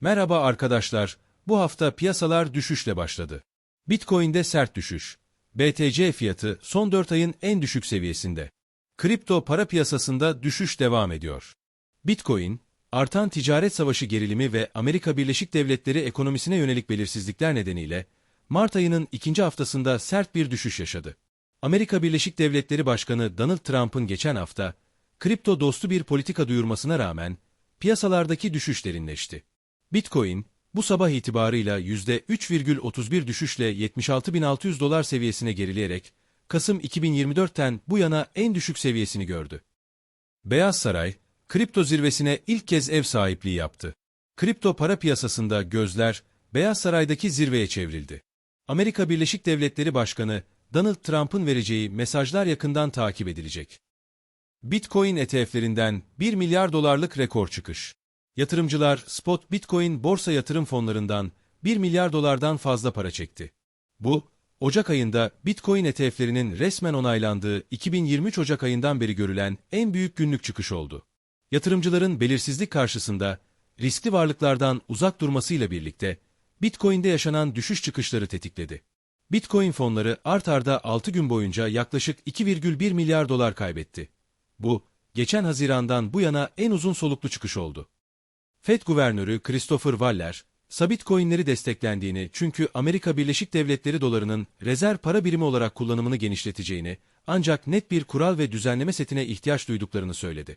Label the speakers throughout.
Speaker 1: Merhaba arkadaşlar, bu hafta piyasalar düşüşle başladı. Bitcoin'de sert düşüş. BTC fiyatı son 4 ayın en düşük seviyesinde. Kripto para piyasasında düşüş devam ediyor. Bitcoin, artan ticaret savaşı gerilimi ve Amerika Birleşik Devletleri ekonomisine yönelik belirsizlikler nedeniyle Mart ayının ikinci haftasında sert bir düşüş yaşadı. Amerika Birleşik Devletleri Başkanı Donald Trump'ın geçen hafta kripto dostu bir politika duyurmasına rağmen piyasalardaki düşüş derinleşti. Bitcoin, bu sabah itibarıyla %3,31 düşüşle 76.600 dolar seviyesine gerileyerek, Kasım 2024'ten bu yana en düşük seviyesini gördü. Beyaz Saray, kripto zirvesine ilk kez ev sahipliği yaptı. Kripto para piyasasında gözler, Beyaz Saray'daki zirveye çevrildi. Amerika Birleşik Devletleri Başkanı Donald Trump'ın vereceği mesajlar yakından takip edilecek. Bitcoin ETF'lerinden 1 milyar dolarlık rekor çıkış. Yatırımcılar spot Bitcoin borsa yatırım fonlarından 1 milyar dolardan fazla para çekti. Bu, Ocak ayında Bitcoin ETF'lerinin resmen onaylandığı 2023 Ocak ayından beri görülen en büyük günlük çıkış oldu. Yatırımcıların belirsizlik karşısında riskli varlıklardan uzak durmasıyla birlikte Bitcoin'de yaşanan düşüş çıkışları tetikledi. Bitcoin fonları art arda 6 gün boyunca yaklaşık 2,1 milyar dolar kaybetti. Bu, geçen Haziran'dan bu yana en uzun soluklu çıkış oldu. Fed Guvernörü Christopher Waller, sabit coinleri desteklendiğini çünkü Amerika Birleşik Devletleri dolarının rezerv para birimi olarak kullanımını genişleteceğini, ancak net bir kural ve düzenleme setine ihtiyaç duyduklarını söyledi.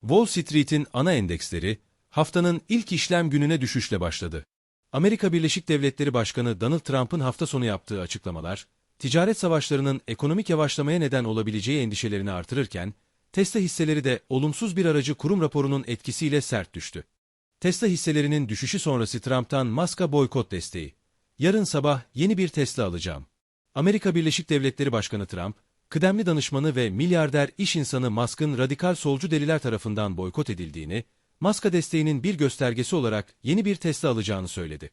Speaker 1: Wall Street'in ana endeksleri, haftanın ilk işlem gününe düşüşle başladı. Amerika Birleşik Devletleri Başkanı Donald Trump'ın hafta sonu yaptığı açıklamalar, ticaret savaşlarının ekonomik yavaşlamaya neden olabileceği endişelerini artırırken, Tesla hisseleri de olumsuz bir aracı kurum raporunun etkisiyle sert düştü. Tesla hisselerinin düşüşü sonrası Trump'tan Musk'a boykot desteği. Yarın sabah yeni bir Tesla alacağım. Amerika Birleşik Devletleri Başkanı Trump, kıdemli danışmanı ve milyarder iş insanı Musk'ın radikal solcu deliler tarafından boykot edildiğini, Musk'a desteğinin bir göstergesi olarak yeni bir Tesla alacağını söyledi.